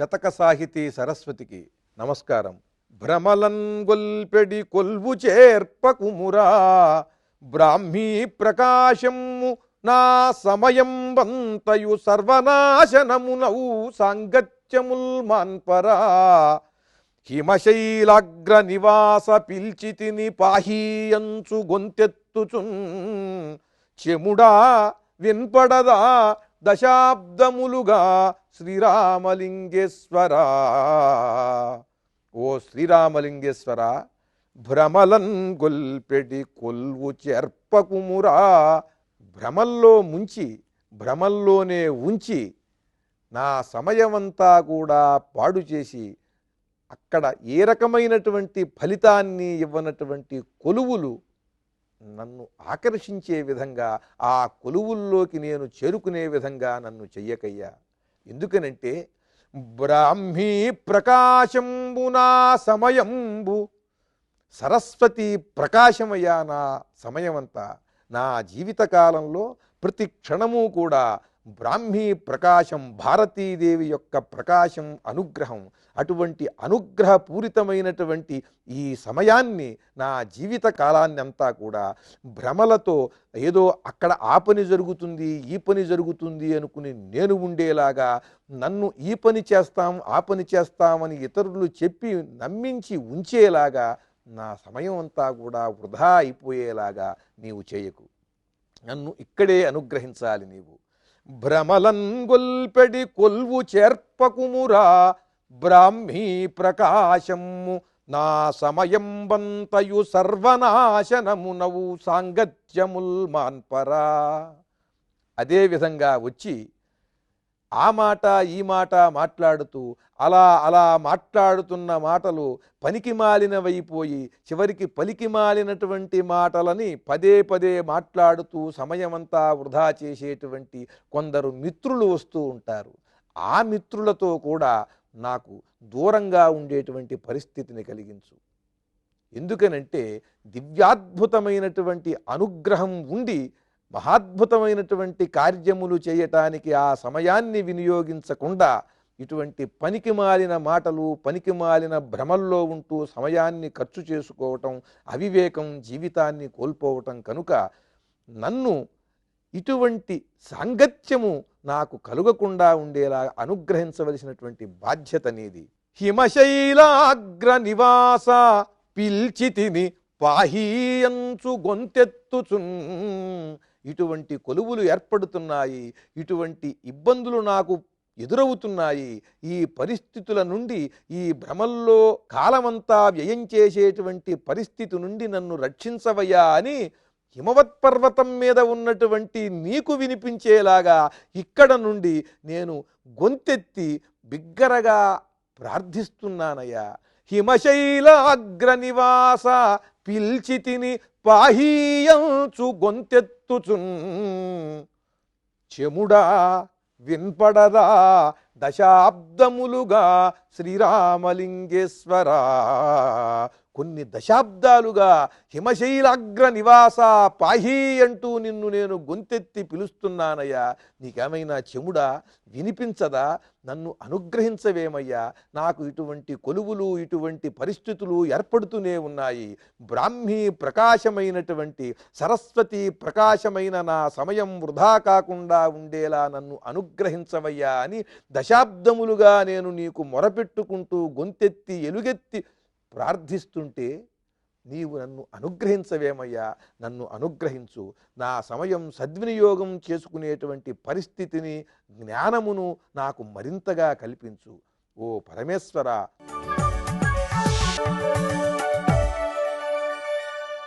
శతక సాహితీ సరస్వతికి నమస్కారం. భ్రమలంగొల్పెడి కొల్వు చేర్పకుమురా బ్రాహ్మీ ప్రకాశము నా సమయం వంతయు సర్వనాశనమునవు సాంగత్యముల్ మాన్పరా హిమశైలాగ్ర నివాస పిల్చితిని పాహీయంచు గొంతెత్తుచున్. చెముడా విన్పడదా దశాబ్దములుగా శ్రీరామలింగేశ్వర. ఓ శ్రీరామలింగేశ్వర భ్రమలన్ గొల్పెడి కొల్వు చెర్పకుమురా. భ్రమల్లో ముంచి భ్రమల్లోనే ఉంచి నా సమయమంతా కూడా పాడు చేసి అక్కడ ఏ రకమైనటువంటి ఫలితాన్ని ఇవ్వనటువంటి కొలువులు నన్ను ఆకర్షించే విధంగా ఆ కొలువుల్లోకి నేను చేరుకునే విధంగా నన్ను చెయ్యకయ్యా. ఎందుకనంటే బ్రాహ్మీ ప్రకాశంబు నా సమయంబు సరస్వతి ప్రకాశమయ్యా నా సమయమంతా. నా జీవితకాలంలో ప్రతి క్షణము కూడా బ్రాహ్మీ ప్రకాశం భారతీదేవి యొక్క ప్రకాశం అనుగ్రహం అటువంటి అనుగ్రహపూరితమైనటువంటి ఈ సమయాన్ని నా జీవిత కాలాన్ని అంతా కూడా భ్రమలతో ఏదో అక్కడ ఆ పని జరుగుతుంది ఈ పని జరుగుతుంది అనుకుని నేను ఉండేలాగా నన్ను ఈ పని చేస్తాం ఆ పని చేస్తామని ఇతరులు చెప్పి నమ్మించి ఉంచేలాగా నా సమయం అంతా కూడా వృధా అయిపోయేలాగా నీవు చేయకు. నన్ను ఇక్కడే అనుగ్రహించాలి నీవు. భ్రమలంగొల్పెడి కొల్వు చేర్పకుమురా బ్రాహ్మీ ప్రకాశము నా సమయం బంతయు సర్వనాశనమునవు సాంగత్యముల్ మాన్పరా అదేవిధంగా వచ్చి ఆ మాట ఈ మాట మాట్లాడుతూ అలా అలా మాట్లాడుతున్న మాటలు పనికి మాలినవైపోయి చివరికి పలికి మాలినటువంటి మాటలని పదే పదే మాట్లాడుతూ సమయమంతా వృధా చేసేటువంటి కొందరు మిత్రులు వస్తూ ఉంటారు. ఆ మిత్రులతో కూడా నాకు దూరంగా ఉండేటువంటి పరిస్థితిని కలిగించు. ఎందుకనంటే దివ్యాద్భుతమైనటువంటి అనుగ్రహం ఉండి మహాద్భుతమైనటువంటి కార్యములు చేయటానికి ఆ సమయాన్ని వినియోగించకుండా ఇటువంటి పనికి మాలిన మాటలు పనికి మాలిన భ్రమల్లో ఉంటూ సమయాన్ని ఖర్చు చేసుకోవటం అవివేకం జీవితాన్ని కోల్పోవటం కనుక నన్ను ఇటువంటి సాంగత్యము నాకు కలుగకుండా ఉండేలా అనుగ్రహించవలసినటువంటి బాధ్యత నీది. హిమశైలాగ్ర నివాస పిల్చితిని పాహీయంచు గొంతెత్తుచున్ ఇటువంటి కొలువులు ఏర్పడుతున్నాయి ఇటువంటి ఇబ్బందులు నాకు ఎదురవుతున్నాయి ఈ పరిస్థితుల నుండి ఈ భ్రమల్లో కాలమంతా వ్యయం చేసేటువంటి పరిస్థితి నుండి నన్ను రక్షించవయ్యా అని హిమవత్ పర్వతం మీద ఉన్నటువంటి నీకు వినిపించేలాగా ఇక్కడ నుండి నేను గొంతెత్తి బిగ్గరగా ప్రార్థిస్తున్నానయ్యా. హిమశైలాగ్ర నివాస పిల్చితిని పాహీయంచు గొంతెత్తుచున్. చెముడా విన్పడదా దశాబ్దములుగా శ్రీరామలింగేశ్వర. కొన్ని దశాబ్దాలుగా హిమశైలాగ్ర నివాస పాహీ అంటూ నిన్ను నేను గొంతెత్తి పిలుస్తున్నానయ్యా. నీకేమైనా చెముడా? వినిపించదా? నన్ను అనుగ్రహించవేమయ్యా? నాకు ఇటువంటి కొలువులు ఇటువంటి పరిస్థితులు ఏర్పడుతూనే ఉన్నాయి. బ్రాహ్మీ ప్రకాశమైనటువంటి సరస్వతి ప్రకాశమైన నా సమయం వృధా కాకుండా ఉండేలా నన్ను అనుగ్రహించవయ్యా అని దశాబ్దములుగా నేను నీకు మొరపెట్టుకుంటూ గొంతెత్తి ఎలుగెత్తి ప్రార్థిస్తుంటే నీవు నన్ను అనుగ్రహించవేమయ్యా? నన్ను అనుగ్రహించు. నా సమయం సద్వినియోగం చేసుకునేటువంటి పరిస్థితిని జ్ఞానమును నాకు మరింతగా కల్పించు. ఓ పరమేశ్వర!